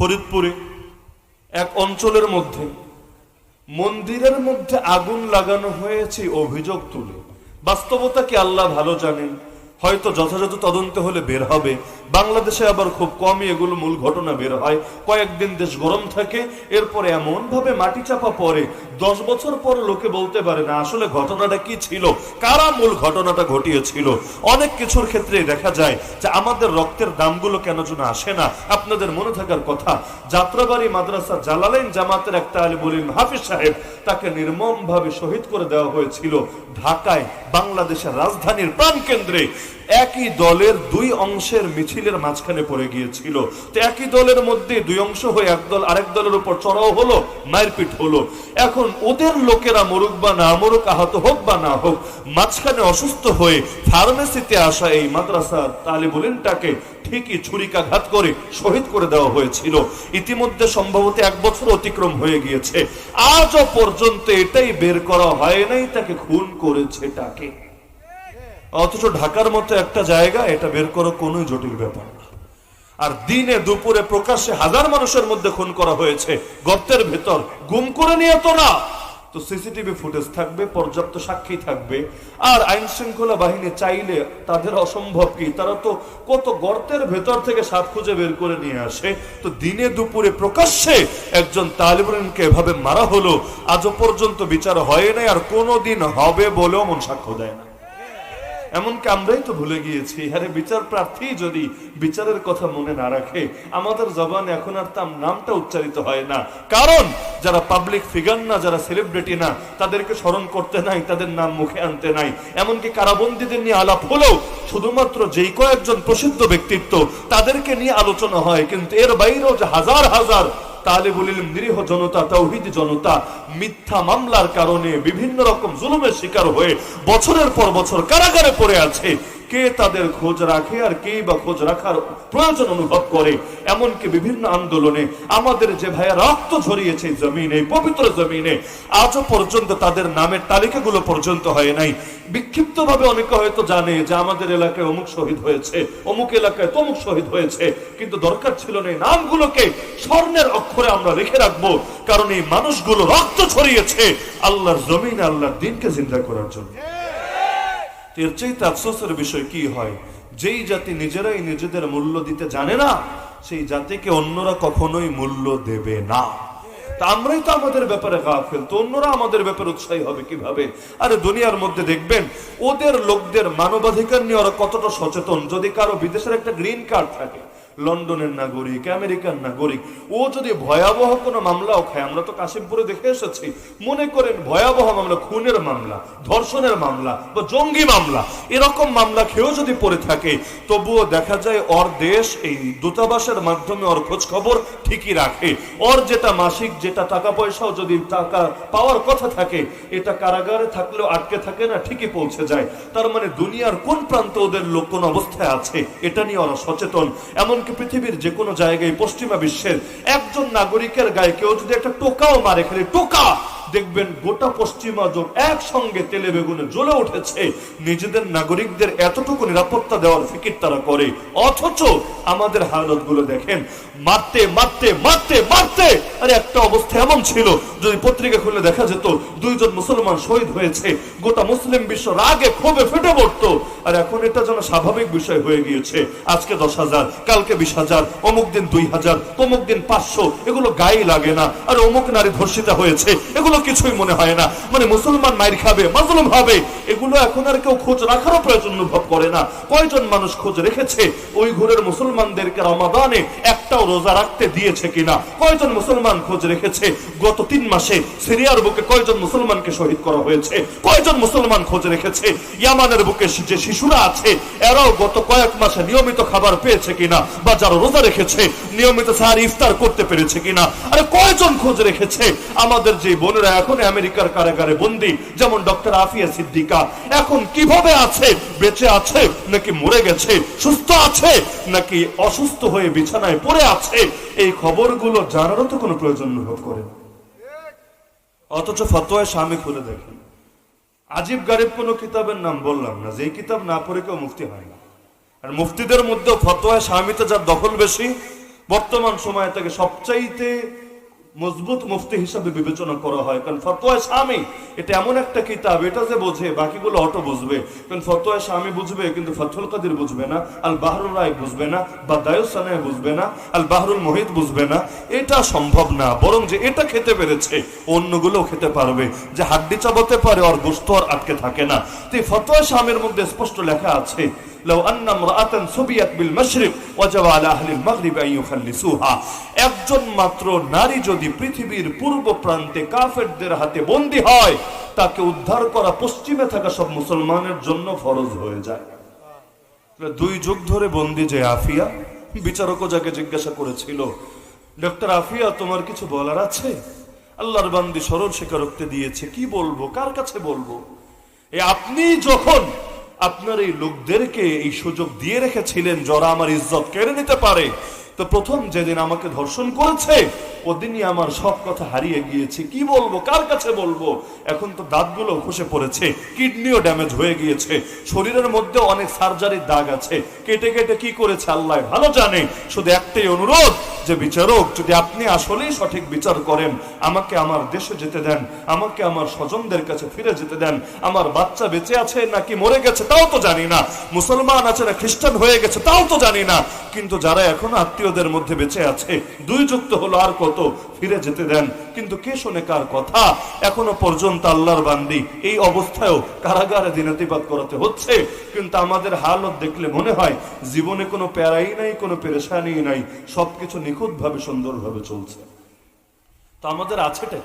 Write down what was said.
ফরিদপুরে, এক অঞ্চলের মধ্যে মন্দিরের মধ্যে আগুন লাগানো হয়েছে অভিযোগ তুলে। বাস্তবতা কি আল্লাহ ভালো জানেন? হয়তো যথাযথ তদন্ত হলে বের হবে। বাংলাদেশে আবার খুব কমই এগুলো মূল ঘটনা বের হয়। কয়েকদিন দেশ গরম থাকে, এরপরে এমন ভাবে মাটি চাপা পড়ে, দশ বছর পর লোকে বলতে পারে, না, আসলে ঘটনাটা কি ছিল? কারা মূল ঘটনাটা ঘটিয়েছিল? অনেক কিছুর ক্ষেত্রে দেখা যায় যে আমাদের রক্তের দামগুলো কেন যেন আসে না। আপনাদের মনে থাকার কথা, যাত্রাবাড়ি মাদ্রাসা জালালাইন জামাতের একটা আলিমুলিম হাফিজ সাহেব তাকে নির্মম ভাবে শহীদ করে দেওয়া হয়েছিল ঢাকায়, বাংলাদেশের রাজধানীর প্রাণকেন্দ্রে। একই দলের দুই অংশের মিছিলের মাঝখানে পড়ে গিয়েছিল। তো একই দলের মধ্যে দুই অংশ হয়ে এক দল আরেক দলের উপর চড়াও হলো, মারপিট হলো। এখন ওদের লোকেরা মরুক বা না মরুক, আহত হোক বা না হোক, মাঝখানে অসুস্থ হয়ে ফার্মেসিতে আসা এই মাদ্রাসার তালিবুলিনটাকে ঠিকই ছুরিকাঘাত করে শহীদ করে দেওয়া হয়েছিল। ইতিমধ্যে সম্ভবত এক বছর অতিক্রম হয়ে গিয়েছে। আজও পর্যন্ত এটাই বের করা হয় নাই, তাকে খুন করেছে তাকে। অথচ ঢাকার মতো একটা জায়গা, এটা বের করা কোনো জটিল ব্যাপার না। আর দিনে দুপুরে প্রকাশ্যে হাজার মানুষের মধ্যে খুন করা হয়েছে, গর্তের ভেতর। গুম করে নিয়ে তো না। তো সিসিটিভি ফুটেজ থাকবে, পর্যাপ্ত সাক্ষী থাকবে। আর আইন শৃঙ্খলা বাহিনী চাইলে তাদের অসম্ভব কি? তারা তো কত গর্তের ভেতর থেকে সাপ খুঁজে বের করে নিয়ে আসে। তো দিনে দুপুরে প্রকাশ্যে একজন তালিবানকে এভাবে মারা হলো, আজও পর্যন্ত বিচার হয় নাই আর কোনোদিন হবে বলেও মন সাক্ষ্য দেয় না। এমনকি আমরাই তো ভুলে গিয়েছি। আরে বিচার প্রার্থী যদি বিচারের কথা মনে না রাখে, আমাদের জবান এখন আর তার নামটা উচ্চারিত হয় না। কারণ, যারা পাবলিক ফিগার না, যারা সেলিব্রিটি না, তাদেরকে স্মরণ করতে নাই, তাদের নাম মুখে আনতে নাই। এমনকি কারাবন্দীদের নিয়ে আলাপ হলেও শুধুমাত্র যেই কয়েকজন প্রসিদ্ধ ব্যক্তিত্ব, তাদেরকে নিয়ে আলোচনা হয়। কিন্তু এর বাইরেও যে হাজার হাজার তালেবুল ইলম, নিরীহ জনতা, তৌহিদ জনতা, মিথ্যা মামলার কারণে বিভিন্ন রকম জুলুমের শিকার হয়ে বছরের পর বছর কারাগারে পড়ে আছে। কে তাদের খোঁজ রাখে আর কে বা খোঁজ রাখার প্রয়োজন অনুভব করে? এমনকি বিভিন্ন আন্দোলনে আমাদের যে ভাইয়া রক্ত ঝরিয়েছে জমিনে, পবিত্র জমিনে, আজও পর্যন্ত তাদের নামের তালিকাগুলো পর্যন্ত হয় নাই। বিক্ষিপ্ত ভাবে অনেকে হয়তো জানে যে আমাদের এলাকায় অমুক শহীদ হয়েছে, অমুক এলাকায় তমুক শহীদ হয়েছে, কিন্তু দরকার ছিল না এই নামগুলোকে স্বর্ণের অক্ষরে আমরা রেখে রাখব, কারণ এই মানুষগুলো রক্ত ছড়িয়েছে আল্লাহর জমিনে, আল্লাহর দিনকে জিন্দা করার জন্য। এর চাইতে আফসোসের বিষয় কি হয়? যেই জাতি নিজেরাই নিজেদের মূল্য দিতে জানে না, সেই জাতিকে অন্যরা কখনোই মূল্য দেবে না। তা আমরাই তো আমাদের ব্যাপারে গাফেল, তো অন্যরা আমাদের ব্যাপারে উৎসাহী হবে কীভাবে? আরে দুনিয়ার মধ্যে দেখবেন, ওদের লোকদের মানবাধিকার নিয়ে ওরা কতটা সচেতন, যদি কারও বিদেশের একটা গ্রিন কার্ড থাকে লন্ডনের নাগরিক আমেরিকান নাগরিক, ও যদি ভয়াবহ কোনো মামলাও খায়, আমরা তো কাশিমপুরে দেখে এসেছি। মনে করেন ভয়াবহ মামলা, খুনের মামলা, ধর্ষণের মামলা বা জঙ্গি মামলা, এরকম মামলা খেয়েও যদি পড়ে থাকে, তবুও দেখা যায় ওর দেশ এই দূতাবাসের মাধ্যমে ওর খোঁজ খবর ঠিকই রাখে। ওর যেটা মাসিক যেটা টাকা পয়সাও যদি টাকা পাওয়ার কথা থাকে, এটা কারাগারে থাকলেও আটকে থাকে না, ঠিকই পৌঁছে যায়। তার মানে দুনিয়ার কোন প্রান্তে ওদের লোক কোন অবস্থায় আছে, এটা নিয়ে ওরা সচেতন। এমনকি পৃথিবীর যে কোনো জায়গায় পশ্চিমা বিশ্বের একজন নাগরিকের গায়ে কেউ যদি একটা টোকাও মারে, খালি টোকা! দেখবেন গোটা পশ্চিমা জোট একসঙ্গে তেলে বেগুনে জ্বলে উঠেছে। নিজেদের নাগরিকদের এতটুকু নিরাপত্তা দেওয়ার ফিকির তারা করে। অথচ আমাদের হালতগুলো দেখেন, মারতে মারতে মারতে মারতে। আরে একটা অবস্থা এমন ছিল, যদি পত্রিকা খুলে দেখা যেত, দুইজন মুসলমান শহীদ হয়েছে, গোটা মুসলিম বিশ্ব রাগে ক্ষোভে ফেটে পড়তো। আর এখন এটা যেন স্বাভাবিক বিষয় হয়ে গিয়েছে। আজকে দশ হাজার, কালকে বিশ হাজার, অমুক দিন দুই হাজার অমুক দিন পাঁচশো, এগুলো গায়ে লাগে না। আর অমুক নারী ধর্ষিতা হয়েছে, এগুলো কিছুই মনে হয় না। মানে মুসলমান মাইর খাবে, মাজলুম হবে, এগুলো এখন আর কেউ খোঁজ রাখারও প্রয়োজন অনুভব করে না। কয়জন মানুষ খোঁজ রেখেছে ওই ঘুরের মুসলমানদেরকে রমাদানে একটাও রোজা রাখতে দিয়েছে কিনা? কয়জন মুসলমান খোঁজ রেখেছে? গত তিন মাসে সিরিয়ার বুকে কয়জন মুসলমানকে শহীদ করা হয়েছে? কয়জন মুসলমান খোঁজ রেখেছে? ইয়ামানের বুকে যে শিশুরা আছে, এরাও গত কয়েক মাসে নিয়মিত খাবার পেয়েছে কিনা? বা যারা রোজা রেখেছে, নিয়মিত সাহারি ইফতার করতে পেরেছে কিনা? আরে কয়জন খোঁজ রেখেছে? আমাদের যে বোনেরা এখন আমেরিকার কারাগারে বন্দি, যেমন ডক্টর আফিয়া সিদ্দিকা। এখন কীভাবে আছে? বেঁচে আছে? নাকি মরে গেছে? সুস্থ আছে? নাকি অসুস্থ হয়ে বিছানায় পড়ে আছে? এই খবরগুলো জানারও তো কোনো প্রয়োজন অনুভব করে অথচ ফতোয়ায় স্বামী খুলে দেখেন। আজিব গারিব কোনো কিতাবের নাম বললাম না যে কিতাব না পড়ে কেউ মুফতি হয় না। আর মুফতিদের মধ্যে ফতোয়া স্বামীতে যার দখল বেশি, বর্তমান সময়ে তাকে সবচাইতে মজবুত মুফতি হিসাবে বিবেচনা করা হয়। কারণ ফতোয়া স্বামী, এটা এমন একটা কিতাব, এটা যে বোঝে, বাকিগুলো অটো বুঝবে। কারণ ফতোয়া স্বামী বুঝবে, কিন্তু ফতুল কাদির বুঝবে না, আল বাহরুল রায় বুঝবে না, বা দায়ুসানায় বুঝবে না, আল বাহরুল মোহিত বুঝবে না। এটা সম্ভব না, বরং যে এটা খেতে পেরেছে অন্যগুলো খেতে পারবে। যে হাড্ডি চাবাতে পারে আর গোস্ত আর আটকে থাকে না। তো এই ফতোয়া স্বামীর মধ্যে স্পষ্ট লেখা আছে লাউ আন্না ইমরাআতান সুবিয়াত বিল মাশরিক ওয়াজাব আলা আহলি আল মাগরিব একজন মাত্র নারী যদি পৃথিবীর পূর্ব প্রান্তে কাফেরদের হাতে বন্দী হয়, তাকে উদ্ধার করা পশ্চিমে থাকা সব মুসলমানের জন্য ফরজ হয়ে যায়। দুই যুগ ধরে বন্দী যে আফিয়া, বিচারকও যাকে জিজ্ঞাসা করেছিল ডক্টর আফিয়া, তোমার কিছু বলার আছে? আল্লাহর বান্দি সরল স্বীকারোক্তি দিয়েছে, কি বলব? কার কাছে বলব? এ আপনি যখন আপনার এই লোকদেরকে এই সুযোগ দিয়ে রেখেছিলেন, যারা আমার ইজ্জত কেড়ে নিতে পারে। তো প্রথম যেদিন আমাকে ধর্ষণ করেছে, ওদিনই আমার সব কথা হারিয়ে গিয়েছে। কি বলব? কার কাছে বলব? এখন তো দাঁতগুলো খসে পড়েছে, কিডনিও ড্যামেজ হয়ে গিয়েছে, শরীরের মধ্যে অনেক সার্জারির দাগ আছে। কেটে কেটে কি করেছে? আল্লাহ ভালো জানে। শুধু একটাই অনুরোধ যে বিচারক, যদি আপনি আসলেই সঠিক বিচার করেন, আমাকে আমার দেশে যেতে দেন, আমাকে আমার স্বজনদের কাছে ফিরে যেতে দেন, আমার বাচ্চা বেঁচে আছে নাকি মরে গেছে তাও তো জানি না, মুসলমান আছে না খ্রিস্টান হয়ে গেছে তাও তো জানি না, কিন্তু যারা এখন আত্মীয়দের মধ্যে বেঁচে আছে, দুই যুক্ত হলো আর কত, ফিরে যেতে দেন। কিন্তু কে শোনে কার কথা? এখনও পর্যন্ত আল্লাহর বান্দি এই অবস্থায়ও কারাগারে দিনাতিপাত করাতে হচ্ছে। কিন্তু আমাদের হালত দেখলে মনে হয় জীবনে কোনো প্যারাই নাই, কোনো পেরেশানি নাই, সবকিছু নিখুঁত ভাবে সুন্দরভাবে চলছে। তো আমাদের আছেটা?